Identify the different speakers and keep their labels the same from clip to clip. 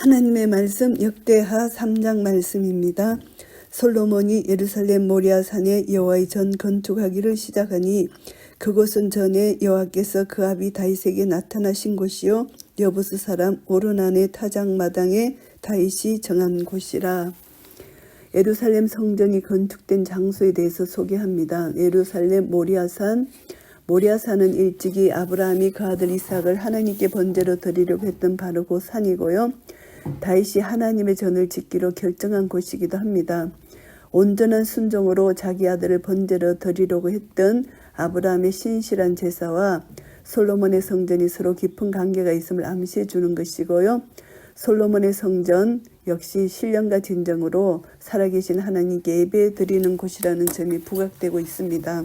Speaker 1: 하나님의 말씀 역대하 3장 말씀입니다. 솔로몬이 예루살렘 모리아산에 여호와의 전 건축하기를 시작하니 그곳은 전에 여호와께서 그 아비 다윗에게 나타나신 곳이요 여부스 사람 오르난의 타작 마당에 다윗이 정한 곳이라. 예루살렘 성전이 건축된 장소에 대해서 소개합니다. 예루살렘 모리아산 모리아산은 일찍이 아브라함이 그 아들 이삭을 하나님께 번제로 드리려고 했던 바로 그 산이고요. 다윗이 하나님의 전을 짓기로 결정한 곳이기도 합니다. 온전한 순종으로 자기 아들을 번제로 드리려고 했던 아브라함의 신실한 제사와 솔로몬의 성전이 서로 깊은 관계가 있음을 암시해 주는 것이고요. 솔로몬의 성전 역시 신령과 진정으로 살아계신 하나님께 예배 드리는 곳이라는 점이 부각되고 있습니다.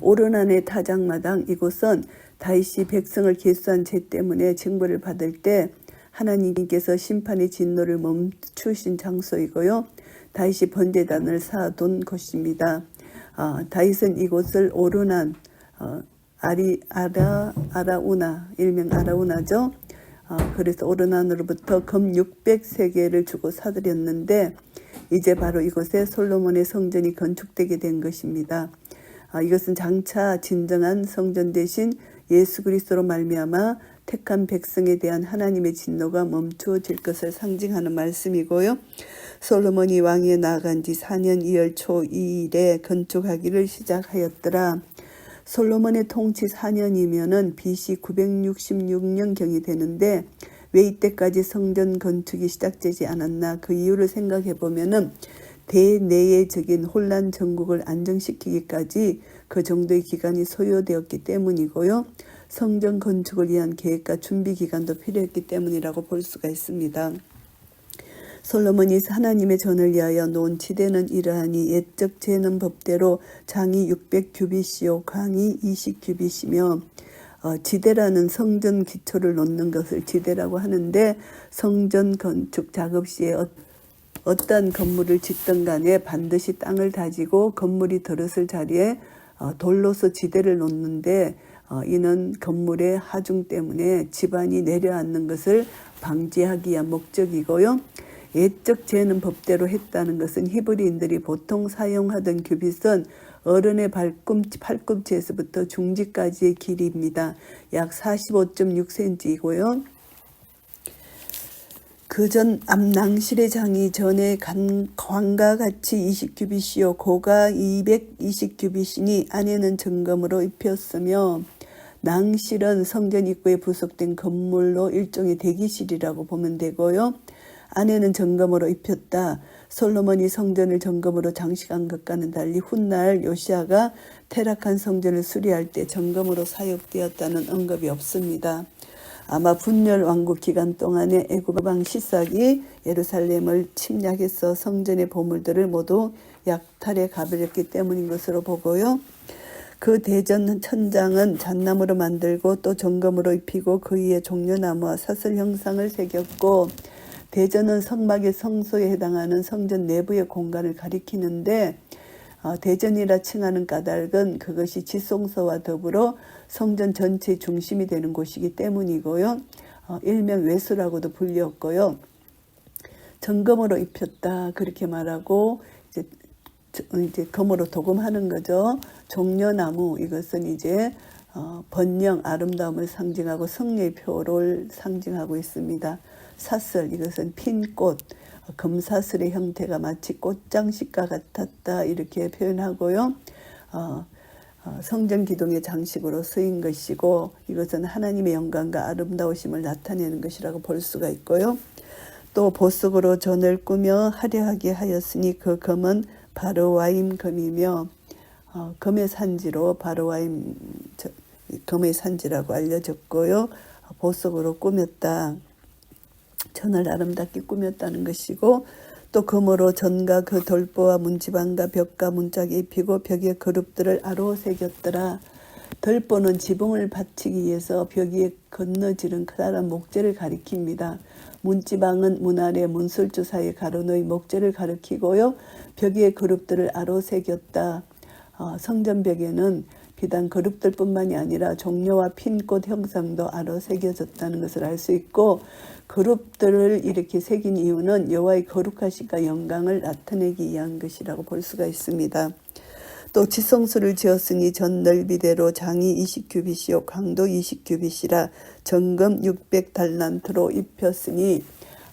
Speaker 1: 오르난의 타작마당 이곳은 다윗이 백성을 계수한 죄 때문에 징벌을 받을 때 하나님께서 심판의 진노를 멈추신 장소이고요. 다윗이 번제단을 쌓아둔 곳입니다. 어, 다윗은 이곳을 오르난 어, 아리 아라 아라우나 일명 아라우나죠. 어, 그래서 오르난으로부터 금 600세계를 주고 사들였는데 이제 바로 이곳에 솔로몬의 성전이 건축되게 된 것입니다. 아, 이것은 장차 진정한 성전 대신 예수 그리스도로 말미암아 택한 백성에 대한 하나님의 진노가 멈추어질 것을 상징하는 말씀이고요. 솔로몬이 왕위에 나아간 지 4년 2월 초 2일에 건축하기를 시작하였더라. 솔로몬의 통치 4년이면은 BC 966년경이 되는데 왜 이때까지 성전 건축이 시작되지 않았나 그 이유를 생각해 보면은 대내외적인 혼란 전국을 안정시키기까지 그 정도의 기간이 소요되었기 때문이고요. 성전 건축을 위한 계획과 준비 기간도 필요했기 때문이라고 볼 수가 있습니다. 솔로몬이 하나님의 전을 위하여 놓은 지대는 이러하니 옛적 재는 법대로 장이 600규빗이요 광이 20규빗이며 어, 지대라는 성전 기초를 놓는 것을 지대라고 하는데 성전 건축 작업 시에 어, 어떤 건물을 짓든 간에 반드시 땅을 다지고 건물이 들었을 자리에 어, 돌로서 지대를 놓는데 어, 이는 건물의 하중 때문에 집안이 내려앉는 것을 방지하기 위한 목적이고요. 옛적 재는 법대로 했다는 것은 히브리인들이 보통 사용하던 규빗은 어른의 발꿈치, 팔꿈치에서부터 중지까지의 길이입니다. 약 45.6cm이고요. 그전 앞낭실의 장이 전에 간, 관과 같이 20규빗이요 고가 220규빗이니 안에는 점검으로 입혔으며 낭실은 성전 입구에 부속된 건물로 일종의 대기실이라고 보면 되고요. 안에는 점검으로 입혔다. 솔로몬이 성전을 점검으로 장식한 것과는 달리 훗날 요시아가 테락한 성전을 수리할 때 점검으로 사용되었다는 언급이 없습니다. 아마 분열 왕국 기간 동안에 애굽 왕 시삭이 예루살렘을 침략해서 성전의 보물들을 모두 약탈해 가버렸기 때문인 것으로 보고요. 그 대전 천장은 잣나무로 만들고 또 정금으로 입히고 그 위에 종려나무와 사슬 형상을 새겼고 대전은 성막의 성소에 해당하는 성전 내부의 공간을 가리키는데 어, 대전이라 칭하는 까닭은 그것이 지성소와 더불어 성전 전체의 중심이 되는 곳이기 때문이고요. 어, 일명 외수라고도 불렸고요. 점검으로 입혔다 그렇게 말하고 이제 이제 검으로 도금하는 거죠. 종려나무 이것은 이제 어, 번영 아름다움을 상징하고 성례의 표를 상징하고 있습니다. 사슬 이것은 핀 꽃, 금사슬의 형태가 마치 꽃장식과 같았다 이렇게 표현하고요. 어, 어, 성전 기둥의 장식으로 쓰인 것이고 이것은 하나님의 영광과 아름다우심을 나타내는 것이라고 볼 수가 있고요. 또 보석으로 전을 꾸며 화려하게 하였으니 그 금은 바로와임 금이며 어, 금의 산지로 바로와임 금의 산지라고 알려졌고요. 보석으로 꾸몄다. 전을 아름답게 꾸몄다는 것이고 또 금으로 전과 그 돌보와 문지방과 벽과 문짝에 입히고 벽에 그룹들을 아로 새겼더라. 덜보는 지붕을 받치기 위해서 벽 위에 건너지른 커다란 목재를 가리킵니다. 문지방은 문 아래 문술주 사이에 가로놓인 목재를 가리키고요. 벽 위에 그룹들을 아로 새겼다. 어, 성전벽에는 비단 그룹들뿐만이 아니라 종려와 핀꽃 형상도 아로 새겨졌다는 것을 알 수 있고 그룹들을 이렇게 새긴 이유는 여호와의 거룩하심과 영광을 나타내기 위한 것이라고 볼 수가 있습니다. 또 지성소를 지었으니 전 넓이대로 장이 20규빗이요 강도 20규빗이라 정금 600달란트로 입혔으니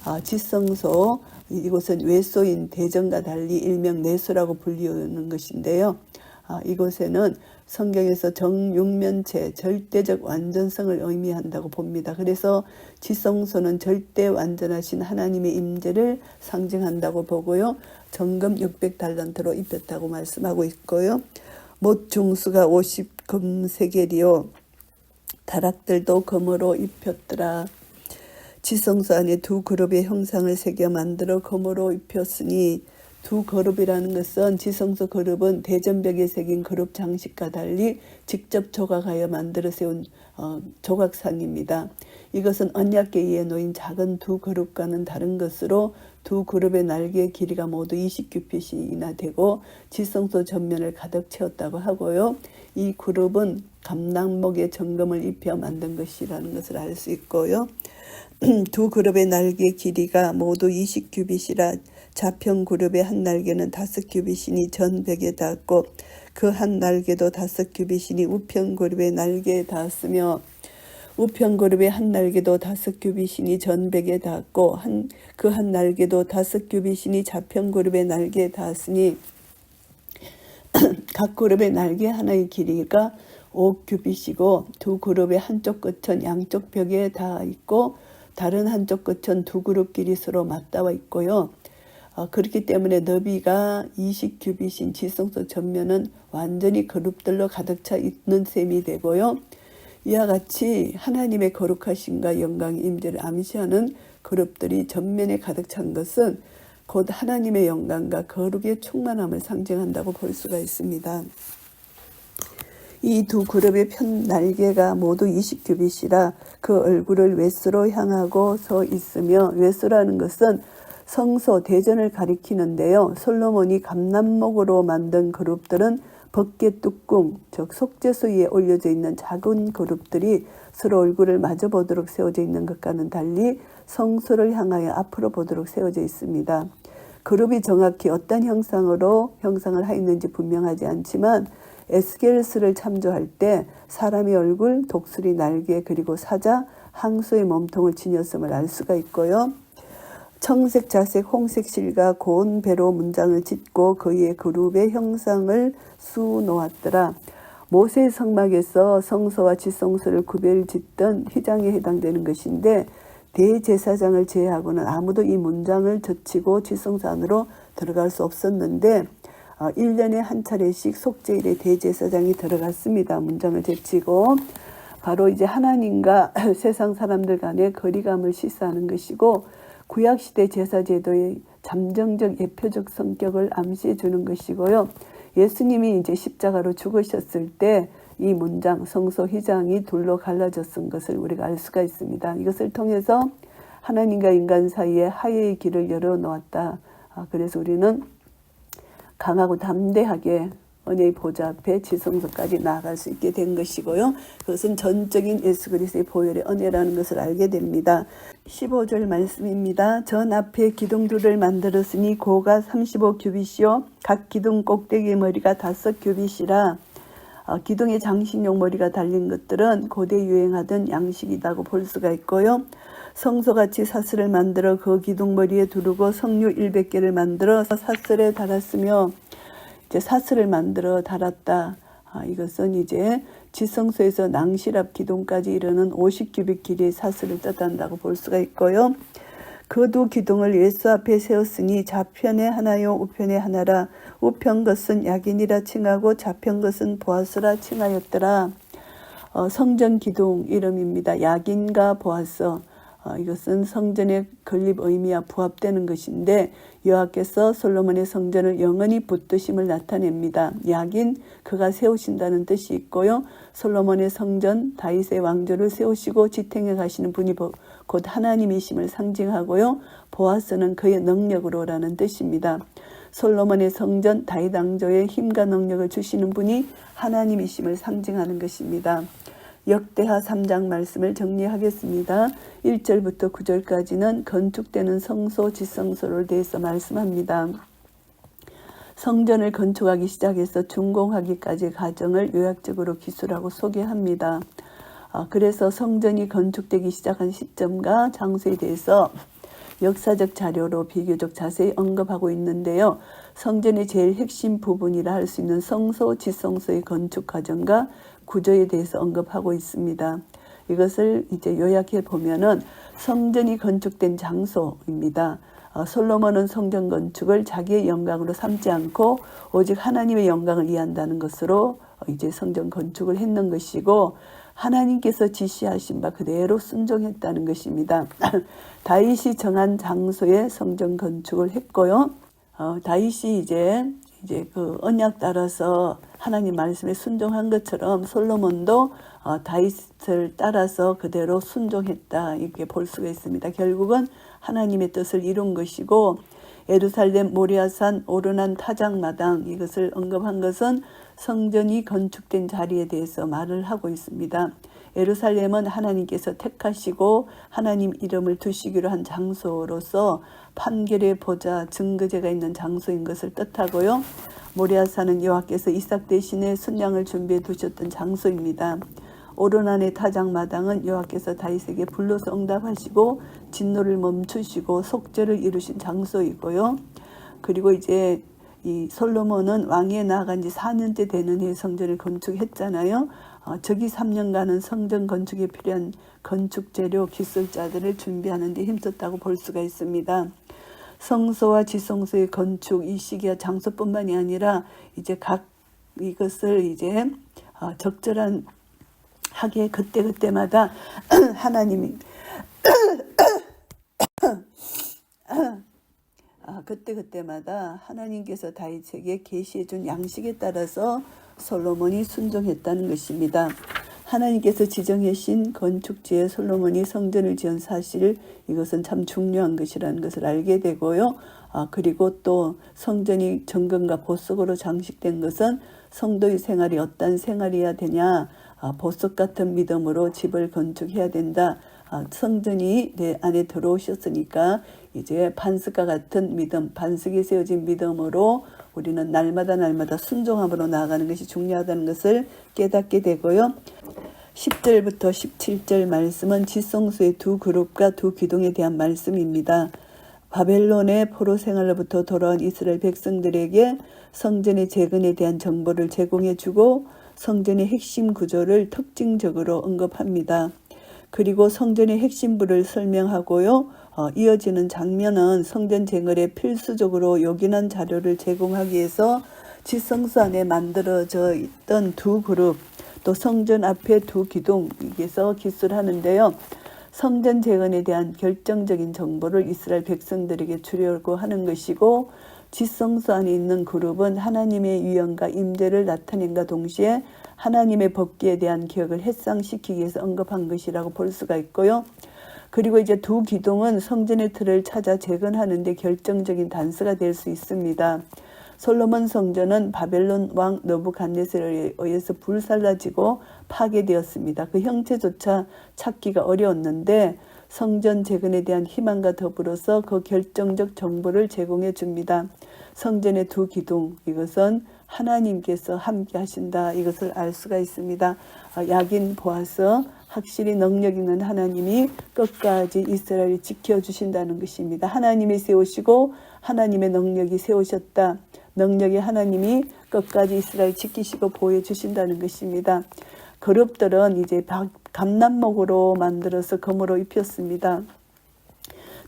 Speaker 1: 아, 지성소 이곳은 외소인 대전과 달리 일명 내소라고 불리우는 것인데요. 아, 이곳에는 성경에서 정육면체 절대적 완전성을 의미한다고 봅니다. 그래서 지성소는 절대 완전하신 하나님의 임재를 상징한다고 보고요. 정금 600달란트로 입혔다고 말씀하고 있고요. 못 중수가 50금 세겔이요. 다락들도 금으로 입혔더라. 지성소 안에 두 그룹의 형상을 새겨 만들어 금으로 입혔으니 두 그룹이라는 것은 지성소 그룹은 대전벽에 새긴 그룹 장식과 달리 직접 조각하여 만들어 세운 어, 조각상입니다. 이것은 언약계 위에 놓인 작은 두 그룹과는 다른 것으로 두 그룹의 날개의 길이가 모두 20규핏이나 되고 지성소 전면을 가득 채웠다고 하고요. 이 그룹은 감낭목에 정금을 입혀 만든 것이라는 것을 알 수 있고요. 두 그룹의 날개 길이가 모두 20규빗이라 좌편 그룹의 한 날개는 다섯 규빗이니 전 벽에 닿았고 그 한 날개도 다섯 규빗이니 우편 그룹의 날개에 닿았으며 우편 그룹의 한 날개도 다섯 규빗이니 전 벽에 닿았고 한 그 한 날개도 다섯 규빗이니 좌편 그룹의 날개에 닿았으니 각 그룹의 날개 하나의 길이가 5규빗이고 두 그룹의 한쪽 끝은 양쪽 벽에 닿아 있고 다른 한쪽 끝은 두 그룹끼리 서로 맞닿아 있고요. 어, 그렇기 때문에 너비가 20규빗인 지성소 전면은 완전히 그룹들로 가득 차 있는 셈이 되고요. 이와 같이 하나님의 거룩하심과 영광의 임재를 암시하는 그룹들이 전면에 가득 찬 것은 곧 하나님의 영광과 거룩의 충만함을 상징한다고 볼 수가 있습니다. 이 두 그룹의 편 날개가 모두 20규빗이라 그 얼굴을 웨스로 향하고 서 있으며 웨스라는 것은 성소 대전을 가리키는데요. 솔로몬이 감남목으로 만든 그룹들은 벗개 뚜껑, 즉 속죄소 위에 올려져 있는 작은 그룹들이 서로 얼굴을 마주 보도록 세워져 있는 것과는 달리 성소를 향하여 앞으로 보도록 세워져 있습니다. 그룹이 정확히 어떤 형상으로 형상을 하였는지 분명하지 않지만 에스겔스를 참조할 때 사람의 얼굴, 독수리 날개 그리고 사자, 항소의 몸통을 지녔음을 알 수가 있고요. 청색, 자색, 홍색 실과 고운 배로 문장을 짓고 그의 그룹의 형상을 수 놓았더라. 모세 성막에서 성소와 지성소를 구별 짓던 휘장에 해당되는 것인데 대제사장을 제외하고는 아무도 이 문장을 젖히고 지성소 안으로 들어갈 수 없었는데 어, 1년에 한 차례씩 속죄일에 대제사장이 들어갔습니다. 문장을 제치고 바로 이제 하나님과 세상 사람들 간의 거리감을 시사하는 것이고 구약시대 제사제도의 잠정적 예표적 성격을 암시해 주는 것이고요. 예수님이 이제 십자가로 죽으셨을 때 이 문장 성소 휘장이 둘로 갈라졌은 것을 우리가 알 수가 있습니다. 이것을 통해서 하나님과 인간 사이에 하예의 길을 열어놓았다. 아, 그래서 우리는 강하고 담대하게 은혜의 보좌 앞에 지성소까지 나아갈 수 있게 된 것이고요. 그것은 전적인 예수 그리스도의 보혈의 은혜라는 것을 알게 됩니다. 15절 말씀입니다. 전 앞에 기둥들을 만들었으니 고가 35규빗이요 각 기둥 꼭대기 머리가 다섯 규빗이라 어, 기둥에 장식용 머리가 달린 것들은 고대 유행하던 양식이라고 볼 수가 있고요. 성소같이 사슬을 만들어 그 기둥 머리에 두르고 석류 100개를 만들어 사슬에 달았으며 이제 사슬을 만들어 달았다. 아, 이것은 이제 지성소에서 낭실 앞 기둥까지 이르는 50규빗 길이의 사슬을 뜻한다고 볼 수가 있고요. 그 두 기둥을 예수 앞에 세웠으니 좌편에 하나요 우편에 하나라 우편 것은 야긴이라 칭하고 좌편 것은 보아스라 칭하였더라. 어, 성전 기둥 이름입니다. 야긴과 보아스. 어, 이것은 성전의 건립 의미와 부합되는 것인데 여호와께서 솔로몬의 성전을 영원히 붙드심을 나타냅니다. 야긴 그가 세우신다는 뜻이 있고요. 솔로몬의 성전 다윗의 왕조를 세우시고 지탱해 가시는 분이 곧 하나님이심을 상징하고요. 보아스는 그의 능력으로라는 뜻입니다. 솔로몬의 성전 다윗 왕조의 힘과 능력을 주시는 분이 하나님이심을 상징하는 것입니다. 역대하 3장 말씀을 정리하겠습니다. 1절부터 9절까지는 건축되는 성소 지성소를 대해서 말씀합니다. 성전을 건축하기 시작해서 준공하기까지 과정을 요약적으로 기술하고 소개합니다. 아, 그래서 성전이 건축되기 시작한 시점과 장소에 대해서 역사적 자료로 비교적 자세히 언급하고 있는데요. 성전의 제일 핵심 부분이라 할 수 있는 성소, 지성소의 건축 과정과 구조에 대해서 언급하고 있습니다. 이것을 이제 요약해 보면은 성전이 건축된 장소입니다. 어, 솔로몬은 성전 건축을 자기의 영광으로 삼지 않고 오직 하나님의 영광을 이해한다는 것으로 어, 이제 성전 건축을 했는 것이고 하나님께서 지시하신 바 그대로 순종했다는 것입니다. 다윗이 정한 장소에 성전 건축을 했고요. 어, 다윗이 이제 이제 그 언약 따라서 하나님 말씀에 순종한 것처럼 솔로몬도 어, 다윗을 따라서 그대로 순종했다 이렇게 볼 수가 있습니다. 결국은 하나님의 뜻을 이룬 것이고 예루살렘 모리아산 오르난 타작마당 이것을 언급한 것은 성전이 건축된 자리에 대해서 말을 하고 있습니다. 예루살렘은 하나님께서 택하시고 하나님 이름을 두시기로 한 장소로서 판결의 보좌 증거제가 있는 장소인 것을 뜻하고요. 모리아산은 여호와께서 이삭 대신에 순양을 준비해 두셨던 장소입니다. 오르난의 타작마당은 여호와께서 다윗에게 불러서 응답하시고 진노를 멈추시고 속죄를 이루신 장소이고요. 그리고 이제 이 솔로몬은 왕위에 나아간 지 4년째 되는 해에 성전을 건축했잖아요. 어, 저기 3년간은 성전 건축에 필요한 건축 재료 기술자들을 준비하는 데 힘썼다고 볼 수가 있습니다. 성소와 지성소의 건축 이 시기와 장소뿐만이 아니라 이제 각 이것을 이제 어, 적절한 하게 그때 그때마다 하나님이 아, 그때 그때마다 하나님께서 다윗에게 계시해 준 양식에 따라서 솔로몬이 순종했다는 것입니다. 하나님께서 지정하신 건축지에 솔로몬이 성전을 지은 사실 이것은 참 중요한 것이라는 것을 알게 되고요. 아, 그리고 또 성전이 정금과 보석으로 장식된 것은 성도의 생활이 어떤 생활이어야 되냐 아, 보석 같은 믿음으로 집을 건축해야 된다. 아, 성전이 내 안에 들어오셨으니까 이제 반석과 같은 믿음, 반석에 세워진 믿음으로 우리는 날마다 날마다 순종함으로 나아가는 것이 중요하다는 것을 깨닫게 되고요. 10절부터 17절 말씀은 지성수의 두 그룹과 두 기둥에 대한 말씀입니다. 바벨론의 포로 생활로부터 돌아온 이스라엘 백성들에게 성전의 재건에 대한 정보를 제공해 주고 성전의 핵심 구조를 특징적으로 언급합니다. 그리고 성전의 핵심부를 설명하고요. 어, 이어지는 장면은 성전 쟁을에 필수적으로 요긴한 자료를 제공하기 위해서 지성소 안에 만들어져 있던 두 그룹 또 성전 앞에 두 기둥에서 기술하는데요. 성전 재건에 대한 결정적인 정보를 이스라엘 백성들에게 주려고 하는 것이고 지성소 안에 있는 그룹은 하나님의 유형과 임재를 나타낸과 동시에 하나님의 법기에 대한 기억을 햇상시키기 위해서 언급한 것이라고 볼 수가 있고요. 그리고 이제 두 기둥은 성전의 틀을 찾아 재건하는 데 결정적인 단서가 될 수 있습니다. 솔로몬 성전은 바벨론 왕 너부갓네살에 의해서 불살라지고 파괴되었습니다. 그 형체조차 찾기가 어려웠는데 성전 재건에 대한 희망과 더불어서 그 결정적 정보를 제공해 줍니다. 성전의 두 기둥 이것은 하나님께서 함께 하신다 이것을 알 수가 있습니다. 아, 약인 보아서 확실히 능력 있는 하나님이 끝까지 이스라엘을 지켜주신다는 것입니다. 하나님이 세우시고 하나님의 능력이 세우셨다. 능력이 하나님이 끝까지 이스라엘 지키시고 보여주신다는 것입니다. 그룹들은 이제 감남목으로 만들어서 검으로 입혔습니다.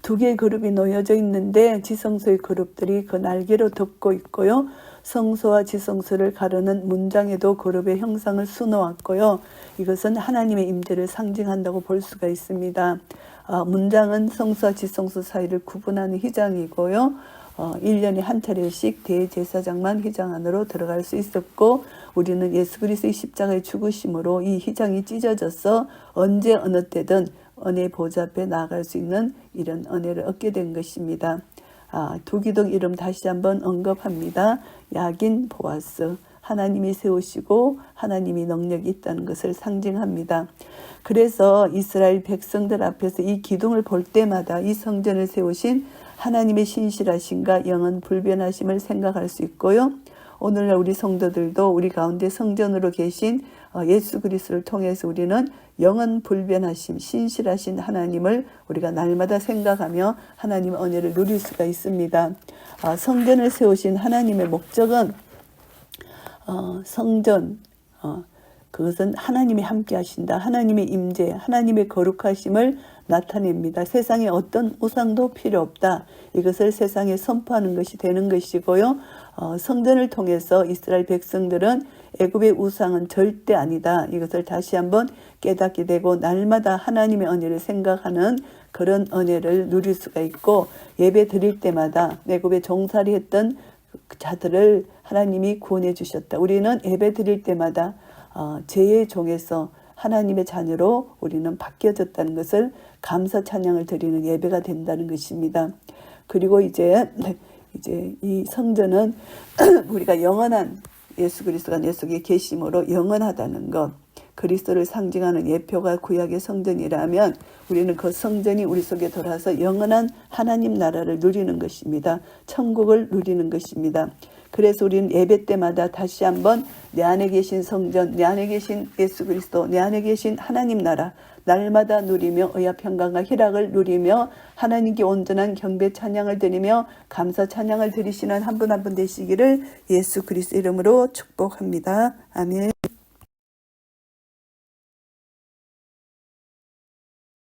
Speaker 1: 두 개의 그룹이 놓여져 있는데 지성소의 그룹들이 그 날개로 덮고 있고요. 성소와 지성소를 가르는 문장에도 그룹의 형상을 수놓았고요. 이것은 하나님의 임재를 상징한다고 볼 수가 있습니다. 어, 문장은 성소와 지성소 사이를 구분하는 휘장이고요. 어, 1년에 한 차례씩 대제사장만 휘장 안으로 들어갈 수 있었고 우리는 예수 그리스도의 십자가의 죽으심으로 이 휘장이 찢어져서 언제 어느 때든 은혜 보좌 앞에 나아갈 수 있는 이런 은혜를 얻게 된 것입니다. 아, 두 기둥 이름 다시 한번 언급합니다. 야긴 보아스. 하나님이 세우시고 하나님이 능력이 있다는 것을 상징합니다. 그래서 이스라엘 백성들 앞에서 이 기둥을 볼 때마다 이 성전을 세우신 하나님의 신실하심과 영원 불변하심을 생각할 수 있고요. 오늘날 우리 성도들도 우리 가운데 성전으로 계신 어, 예수 그리스도를 통해서 우리는 영원 불변하심, 신실하신 하나님을 우리가 날마다 생각하며 하나님의 은혜를 누릴 수가 있습니다. 아, 성전을 세우신 하나님의 목적은 어, 성전 어, 그것은 하나님이 함께 하신다. 하나님의 임재, 하나님의 거룩하심을 나타냅니다. 세상에 어떤 우상도 필요 없다. 이것을 세상에 선포하는 것이 되는 것이고요. 어, 성전을 통해서 이스라엘 백성들은 애굽의 우상은 절대 아니다. 이것을 다시 한번 깨닫게 되고 날마다 하나님의 은혜를 생각하는 그런 은혜를 누릴 수가 있고 예배 드릴 때마다 애굽에 종살이 했던 그 자들을 하나님이 구원해 주셨다. 우리는 예배 드릴 때마다 어, 죄의 종에서 하나님의 자녀로 우리는 바뀌어졌다는 것을 감사 찬양을 드리는 예배가 된다는 것입니다. 그리고 이제 이제 이 성전은 우리가 영원한 예수 그리스도가 내 속에 계심으로 영원하다는 것. 그리스도를 상징하는 예표가 구약의 성전이라면 우리는 그 성전이 우리 속에 돌아서 영원한 하나님 나라를 누리는 것입니다. 천국을 누리는 것입니다. 그래서 우리는 예배 때마다 다시 한번 내 안에 계신 성전, 내 안에 계신 예수 그리스도, 내 안에 계신 하나님 나라 날마다 누리며 의와 평강과 희락을 누리며 하나님께 온전한 경배 찬양을 드리며 감사 찬양을 드리시는 한 분 한분 되시기를 예수 그리스도 이름으로 축복합니다. 아멘.